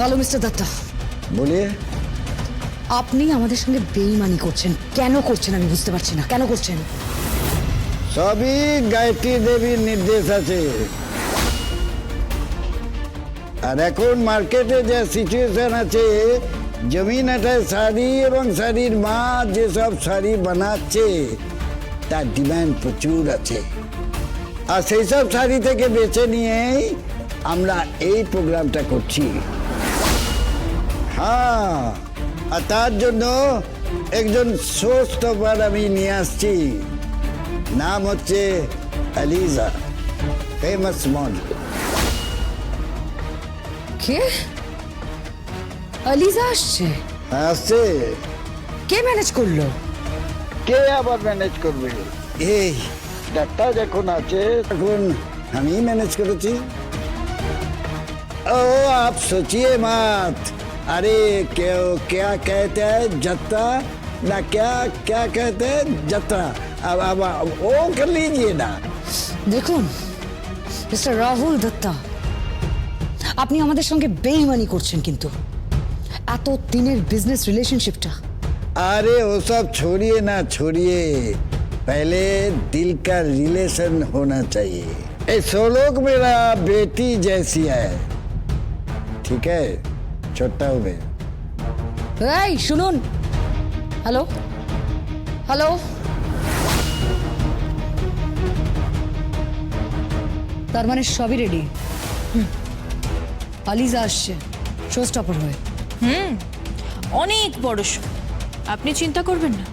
Hello mister Datta. বলিয়ে আপনি আমাদের সঙ্গে বেইমানি করছেন। কেন করছেন আমি বুঝতে পারছি না। কেন করছেন? সবই গায়ত্রী দেবীর নির্দেশ আছে। আর এখন মার্কেটে যে সিচুয়েশন আছে জমিনাটায় শাড়ি এবং শাড়ির মা যেসব শাড়ি বানাচ্ছে তার ডিমান্ড প্রচুর আছে। আর সেই সব শাড়ি থেকে বেছে নিয়েই আমরা এই প্রোগ্রামটা করছি। হ্যাঁ আর তার জন্য একজন সোস্তবার আমি নিয়ে আসছি। নাম হচ্ছে আলিজা ফেমাস মডেল কে? আলিজা আসছে? হ্যাঁ, আসছে। কে ম্যানেজ করল? কে আবার ম্যানেজ করবে? এই। ডাক্তার যখন আছে তখন আমি ম্যানেজ করেছি। ও আপ সোচিয়ে মাত। अरे क्या क्या कहते हैं जत्ता ना क्या क्या कहते हैं जत्रा अब अब अब वो कर लीजिए ना দেখুন মিস্টার রাহুল দত্তা আপনি আমাদের সঙ্গে বেইমানি করছেন কিন্তু এত দিনের বিজনেস রিলেশনশিপটা अरे वो सब छोड़िए ना छोड़िए पहले दिल का रिलेशन होना चाहिए ये सोलोक मेरा बेटी जैसी है ठीक है চোরটা হবে এই শুনুন। হ্যালো? হ্যালো? তার মানে সবই রেডি আলিজা আসছে শো স্টপার হয়ে। হুম অনেক বড় শো আপনি চিন্তা করবেন না।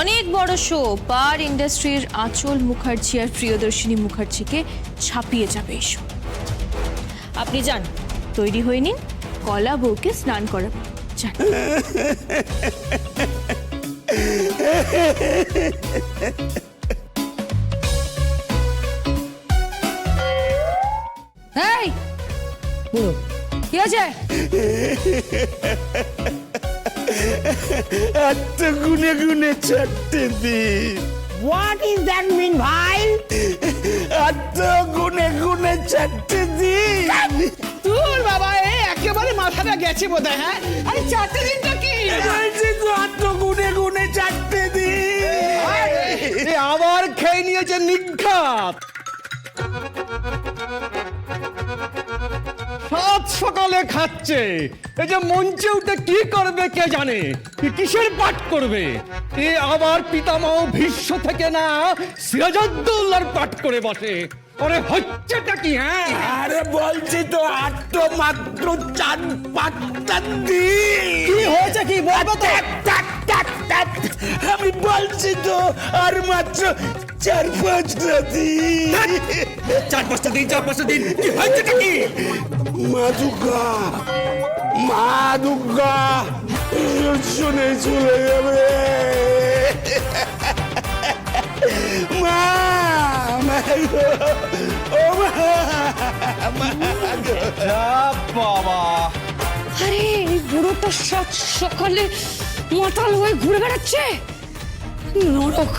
অনেক বড় শো পার ইন্ডাস্ট্রির আঁচল মুখার্জি আর প্রিয়দর্শিনী মুখার্জিকে ছাপিয়ে যাবে এই শো আপনি যান তৈরি হয়ে নিন। কলা বউকে স্নান করাবেন যান এই বুড়ো কি আছে এত গুনে গুনে চারটে দিন What is that mean, ভাই? এত গুনে গুনে চারটে দিন মাথাটা গেছে বোধ হ্যাঁ? আরে চারটে দিনটা কি? বলছি গুনে গুনে চারটে দিন। আবার খেয়ে নিয়েছে নিঘাত সাত সকালে খাচ্ছে। এই যে মঞ্চে উঠে কি করবে কে জানে? কিসের পাঠ করবে? এ আবার পিতামহ ভীষ্ম থেকে না সিরাজউদ্দৌলার পাঠ করে বসে। আরে হচ্ছেটা কি হ্যাঁ? আরে বলছি তো আর তো মাত্র চার পাঁচটা দিন। কি হয়েছে কি বলব তো? টাক, টাক, টাক, টাক। আমি বলছি তো আর মাত্র চার পাঁচটা দিন। চার পাঁচটা দিন চার পাঁচটা দিন কি হয়েছেটা কি? মা দুর্গা মা দুর্গা শুনে চলে যাবে। মা। বাবা। আরে, এই বুড়োটা সকালে মাতাল হয়ে ঘুরে বেড়াচ্ছে। নরক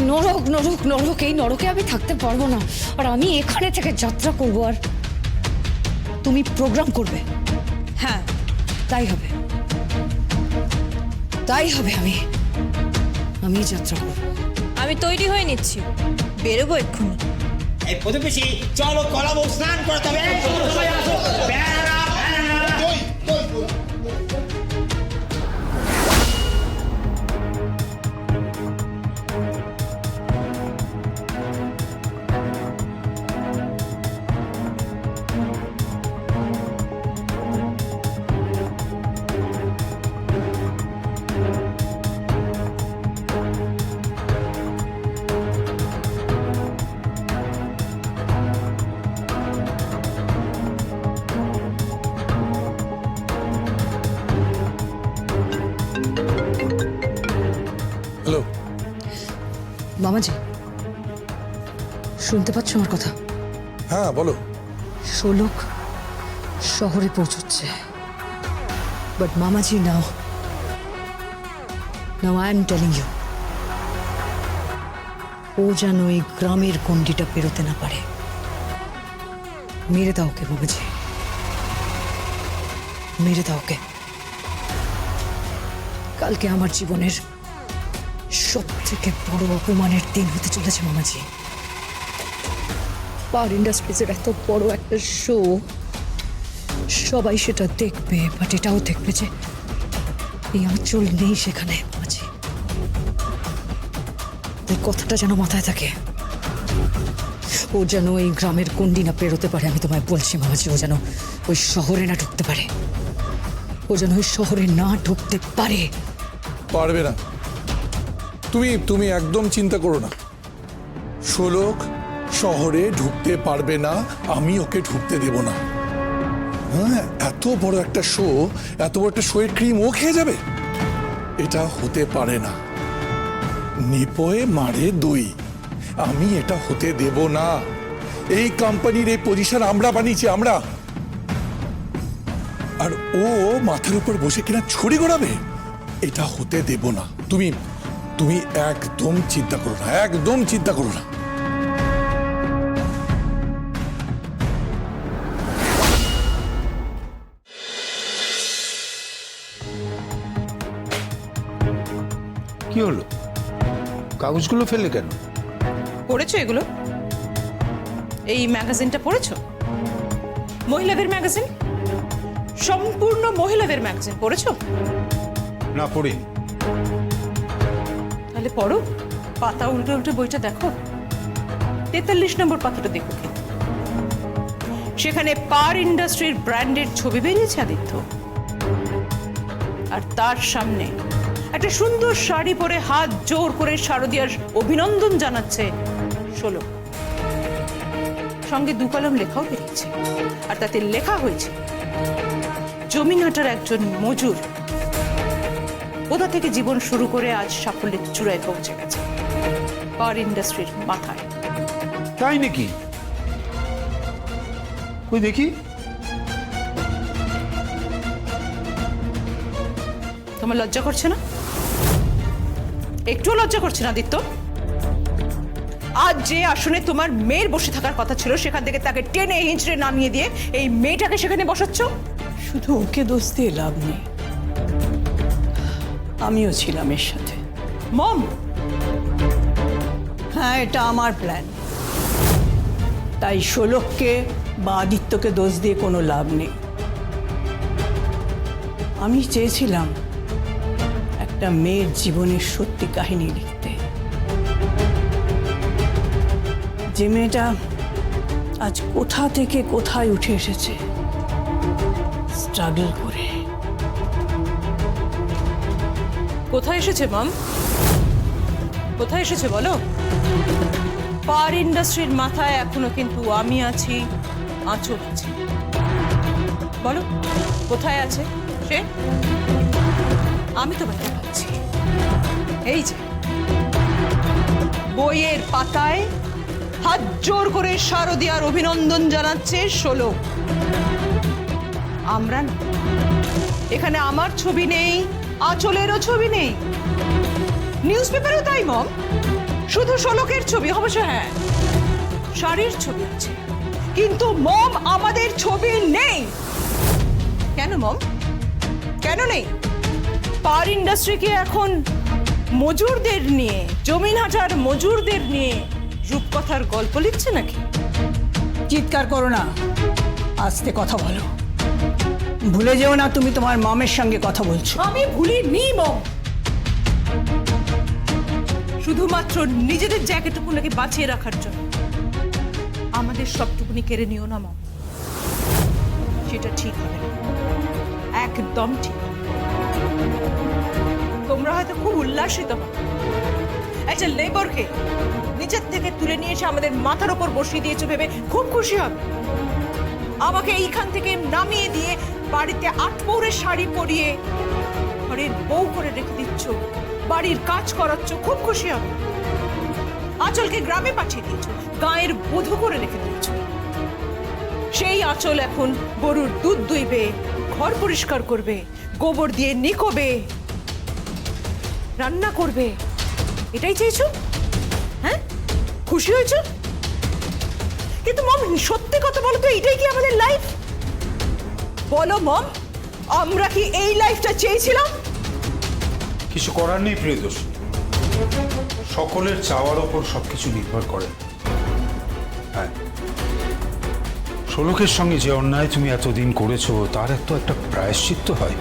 নরক নরক নরক, এই নরকে আমি থাকতে পারব না। আর আমি এখানে থেকে যাত্রা করব, আর তুমি প্রোগ্রাম করবে। হ্যাঁ তাই হবে। তাই হবে আমি। আমি যাত্রা করব। আমি তৈরি হয়ে নিচ্ছি। বেরোবো এক্ষুনি। এই প্রতিবেশী চলো কলাবো স্নান করতে হবে। হ্যালো। মামাজি শুনতে পাচ্ছ আমার কথা? হ্যাঁ বলো। শোলক শহরে পৌঁছচ্ছে। But মামাজি now now I am telling you ও যেন এই গ্রামের গন্ডিটা পেরোতে না পারে। মেরে দাও ওকে মামাজি মেরে দাও ওকে। কালকে আমার জীবনের সব থেকে বড় অপমানের দিন হতে চলেছে, মামাজি। পাওয়ার ইন্ডাস্ট্রিজের এত বড় একটা শো সবাই সেটা দেখবে বাট এটাও দেখবে যে এই আঁচল নেই সেখানে মাঝি এই কথাটা যেন মাথায় থাকে। ও যেন এই গ্রামের কুন্ডি না পেরোতে পারে, আমি তোমায় বলছি, মামাজি, ও যেন ওই শহরে না ঢুকতে পারে। ও যেন ওই শহরে না ঢুকতে পারে। পারবে না। তুমি তুমি একদম চিন্তা করো না। শোলক শহরে ঢুকতে পারবে না, আমি ওকে ঢুকতে দেব না। হ্যাঁ এত বড় একটা শো এত বড় একটা শোয়ের ক্রিম ও খেয়ে যাবে। এটা হতে পারে না। নিপয়ে মারে দই। আমি এটা হতে দেব না। এই কোম্পানির এই পজিশন আমরা বানিয়েছি, আমরা। আর ও মাথার উপর বসে কিনা ছড়ি গড়াবে, এটা হতে দেব না। তুমি তুমি একদম চিন্তা করো না একদম চিন্তা করো না। কি হলো? কাগজগুলো ফেলে কেন? পড়েছো এগুলো? এই ম্যাগাজিনটা পড়েছো? মহিলাদের ম্যাগাজিন? সম্পূর্ণ মহিলাদের ম্যাগাজিন পড়েছো? না পড়িনি। তাহলে পড়ো। পাতা উল্টে উল্টে বইটা দেখো। তেতাল্লিশ নম্বর পাতাটা দেখো সেখানে পার ইন্ডাস্ট্রির ব্র্যান্ডের ছবি বেরিয়েছে আদিত্য। আর তার সামনে একটা সুন্দর শাড়ি পরে হাত জোর করে শারদিয়ার অভিনন্দন জানাচ্ছে ষোলো। সঙ্গে দু কলম লেখাও বেরিয়েছে। আর তাতে লেখা হয়েছে জমিনহাটার একজন মজুর কোথা থেকে জীবন শুরু করে আজ সাফল্যের চূড়ায় পৌঁছে গেছে? পাওয়ার ইন্ডাস্ট্রির মাথায়। তাই নাকি? কই দেখি। তোমার লজ্জা করছে না? একটুও লজ্জা করছে না আদিত্য? আজ যে আসনে তোমার মেয়ের বসে থাকার কথা ছিল সেখান থেকে তাকে টেনে হিঁচড়ে নামিয়ে দিয়ে এই মেয়েটাকে সেখানে বসাচ্ছ? শুধু ওকে দোষ দিয়ে লাভ নেই। আমিও ছিলাম এর সাথে। মম! হ্যাঁ এটা আমার প্ল্যান তাই শোলককে বা আদিত্যকে দোষ দিয়ে কোনো লাভ নেই। আমি চেয়েছিলাম একটা মেয়ের জীবনের সত্যি কাহিনী লিখতে। যে মেয়েটা আজ কোথা থেকে কোথায় উঠে এসেছে স্ট্রাগল করে। কোথায় এসেছে, মাম? কোথায় এসেছে, বলো? পার ইন্ডাস্ট্রির মাথায় এখনও কিন্তু আমি আছি আঁচল আছে। বলো, কোথায় আছে সে? আমি তোমাকে দেখাচ্ছি এই যে, বইয়ের পাতায় হাত জোর করে শারদিয়ার অভিনন্দন জানাচ্ছে ষোলো। আমরা এখানে আমার ছবি নেই আঁচলেরও ছবি নেই। নিউজ পেপারেও তাই, মম। শুধু শোলকের ছবি, অবশ্য হ্যাঁ। শাড়ির ছবি আছে। কিন্তু, মম, আমাদের ছবি নেই। কেন, মম? কেন নেই? পার ইন্ডাস্ট্রিকে এখন মজুরদের নিয়ে, জমিন হাটার মজুরদের নিয়ে রূপকথার গল্প লিখছে নাকি? চিৎকার করো না। আস্তে কথা বলো। ভুলে যেও না, তুমি তোমার মামের সঙ্গে কথা বলছো। আমি ভুলিনি, মম। শুধুমাত্র নিজেদের জায়গাটুকুনাকে বাঁচিয়ে রাখার জন্য। আমাদের সবটুকুনি কেড়ে নিও না, মম। সেটা ঠিক হবে একদম ঠিক তোমরা হয়তো খুব উল্লাসিত হবে। একটা লেবারকে নিচের থেকে তুলে নিয়ে এসে আমাদের মাথার ওপর বসিয়ে দিয়েছ ভেবে খুব খুশি হবে। আমাকে এইখান থেকে নামিয়ে দিয়ে বাড়িতে আট পৌরে শাড়ি পরিয়ে ঘরের বউ করে রেখে দিচ্ছ। বাড়ির কাজ করাচ্ছ, খুব খুশি হবে। আঁচলকে গ্রামে পাঠিয়ে দিয়েছ, গায়ের বধূ করে রেখে দিয়েছ। সেই আঁচল এখন গরুর দুধ দুইবে, ঘর পরিষ্কার করবে, গোবর দিয়ে নিকোবে, রান্না করবে। এটাই চেয়েছো? হ্যাঁ? খুশি হয়েছো? কিন্তু মম, সত্যি কথা বলো তো এটাই কি আমাদের লাইফ বলো, মম, আমরা কি এই লাইফটা চেয়েছিলাম? কিছু করার নেই, প্রিয়দর্শী। সকলের চাওয়ার ওপর সবকিছু নির্ভর করে। হ্যাঁ। শোলকের সঙ্গে যে অন্যায় তুমি এতদিন করেছ, তার তো একটা প্রায়শ্চিত্ত হয়।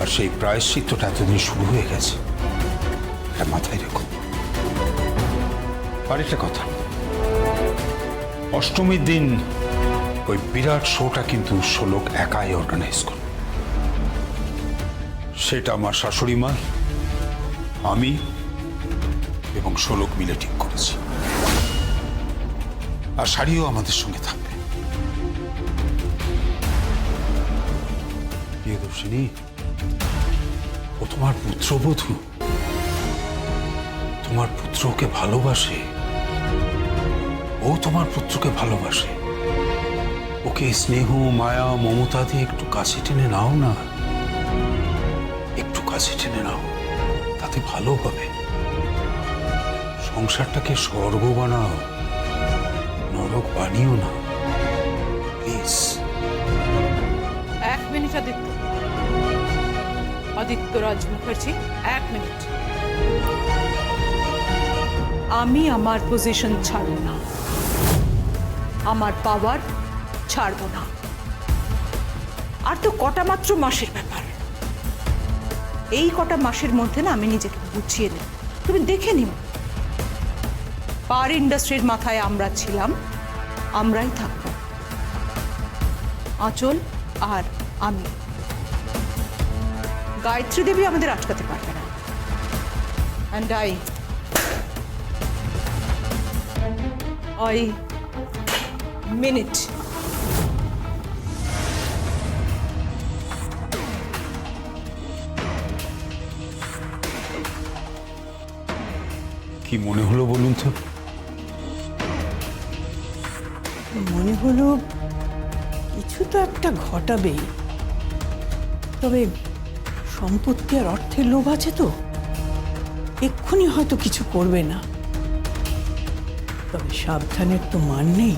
আর সেই প্রায়শ্চিত্তটা এতদিন শুরু হয়ে গেছে। মাথায় রেখো। আর একটা কথা। অষ্টমীর দিন ওই বিরাট শোটা কিন্তু শোলক একাই অর্গানাইজ করবে সেটা আমার শাশুড়ি মা, আমি এবং শোলক মিলে ঠিক করেছি। আর শাড়িও আমাদের সঙ্গে থাকবে। প্রিয়দর্শিনী ও তোমার পুত্রবধূ। তোমার পুত্রকে ভালোবাসে। ও তোমার পুত্রকে ভালোবাসে। ওকে স্নেহ, মায়া, মমতা দিয়ে একটু কাছে টেনে নাও না। একটু কাছে টেনে নাও, তাতে ভালো হবে। সংসারটাকে স্বর্গ বানাও, নরক বানিও না। প্লিজ। এক মিনিট, আদিত্য। আদিত্য রাজ মুখার্জি এক মিনিট। আমি আমার পজিশন ছাড়ব না। আমার পাওয়ার ছাড়ব না। আর তো কটা মাত্র মাসের ব্যাপার। এই কটা মাসের মধ্যে না আমি নিজেকে গুছিয়ে নেব। তুমি দেখে নিও। পার ইন্ডাস্ট্রির মাথায় আমরা ছিলাম, আমরাই থাকব। আঁচল আর আমি। গায়ত্রী দেবী আমাদের আটকাতে পারবে না। অ্যান্ড আই মিনিট কি মনে হলো বলুন তো? মনে হলো কিছু তো একটা ঘটাবেই। তবে সম্পত্তি আর অর্থের লোভ আছে তো। এক্ষুনি হয়তো কিছু করবে না। তবে সাবধানের তো মান নেই।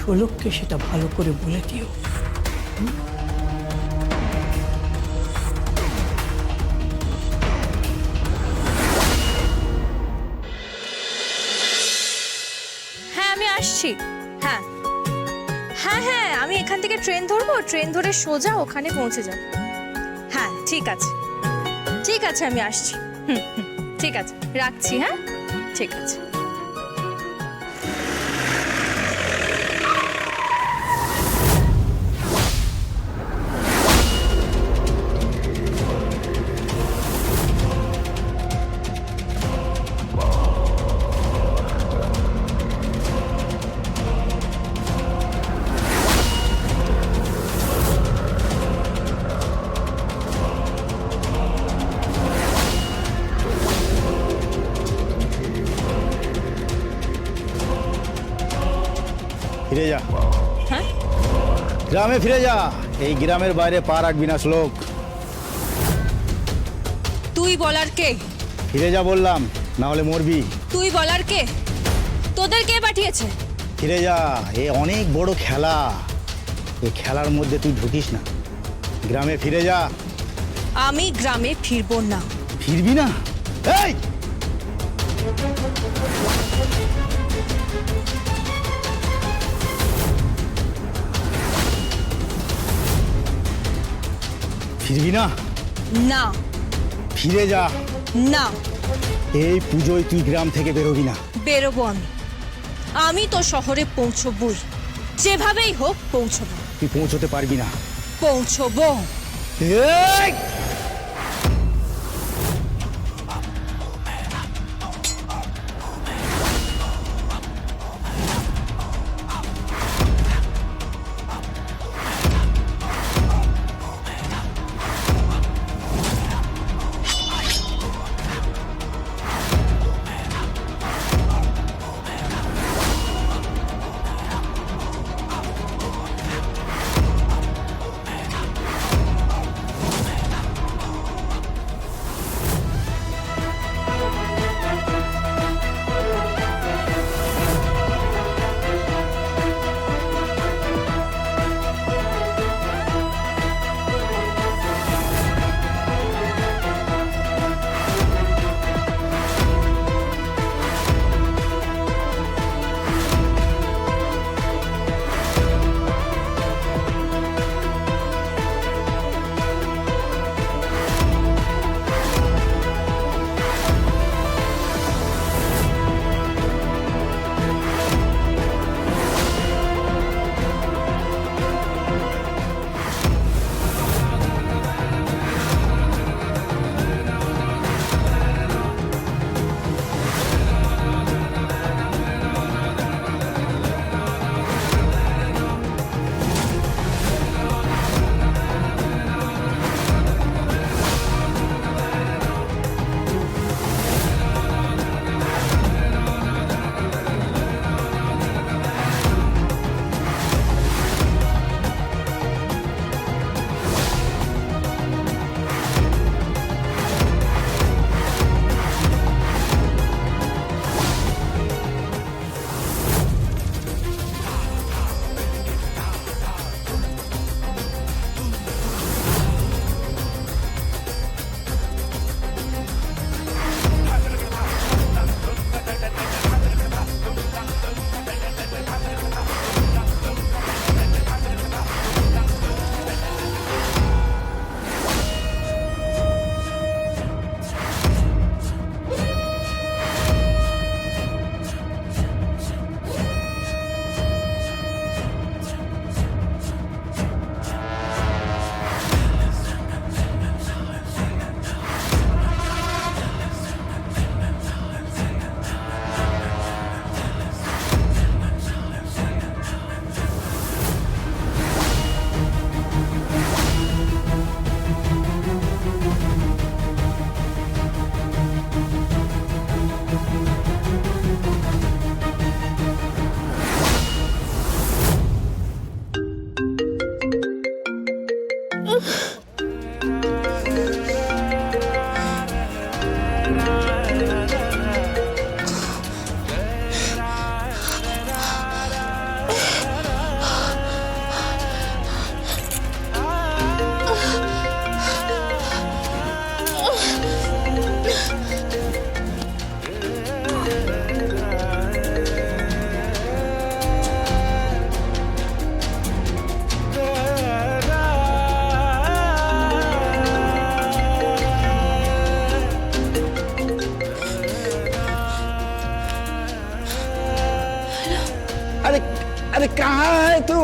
শোলককে সেটা ভালো করে বলে দিও। হ্যাঁ আসছি? হ্যাঁ। হ্যাঁ হ্যাঁ আমি এখান থেকে ট্রেন ধরবো, ট্রেন ধরে সোজা ওখানে পৌঁছে যাব। হ্যাঁ ঠিক আছে। ঠিক আছে, আমি আসছি। হুম হুম, ঠিক আছে, রাখছি হ্যাঁ? ঠিক আছে। গ্রামে ফিরে যা। এই গ্রামের বাইরে পা রাখবি না শ্লোক। তুই বলার কে? ফিরে যা বললাম না হলে মরবি। তুই বলার কে? তোদের কে পাঠিয়েছে? ফিরে যা এ অনেক বড় খেলা। এই খেলার মধ্যে তুই ঢুকিস না। গ্রামে ফিরে যা। আমি গ্রামে ফিরবো না। ফিরবি না? এই! ফিরবি না? না। ফিরে যা। না। এই পুজোয় তুই গ্রাম থেকে বেরোবি না। বেরোবো আমি। আমি তো শহরে পৌঁছবই। যেভাবেই হোক পৌঁছবো। তুই পৌঁছতে পারবি না। পৌঁছবো। এই!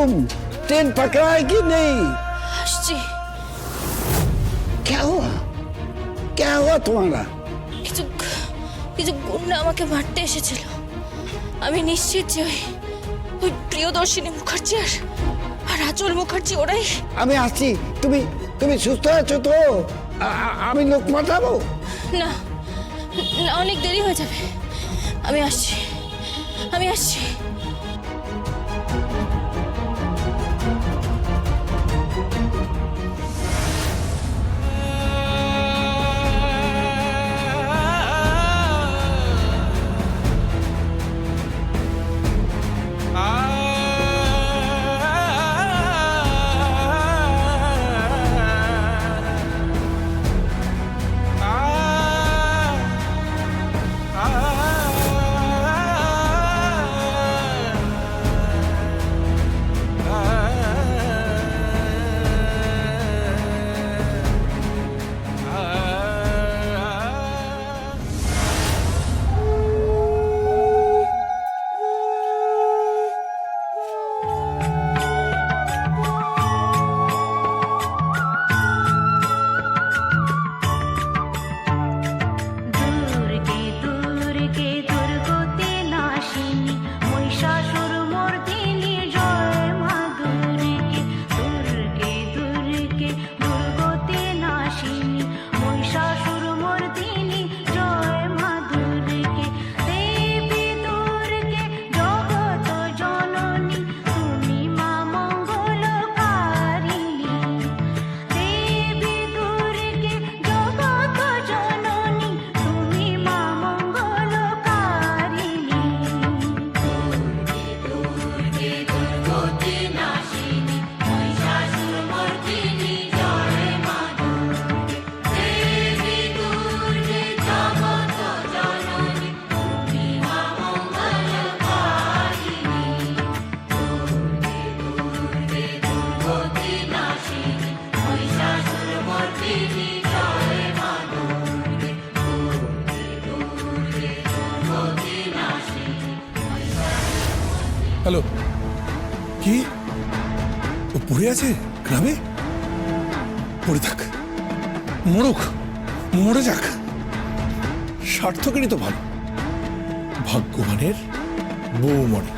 है तुम ट्रेन पकड़ा है कि नहीं আসছি क्या हुआ क्या हुआ तुम्हारा কিছু কিছু গুন্ডা আমাকে মারতে এসেছিল আমি নিশ্চিত যে ওই ওই প্রিয়দর্শিনী মুখার্জি আর আর আচল মুখার্জি ওরাই আমি আসছি তুমি তুমি সুস্থ আছো তো আ- আ- আমি লোক পাঠাবো না না অনেক দেরি হয়ে যাবে আমি আসছি আমি আসছি হ্যালো। কি? ও পড়ে আছে গ্রামে? পড়ে থাক। মরুক, মরে যাক। সার্থকেরই তো ভালো ভাগ্যবানের বউ মরে।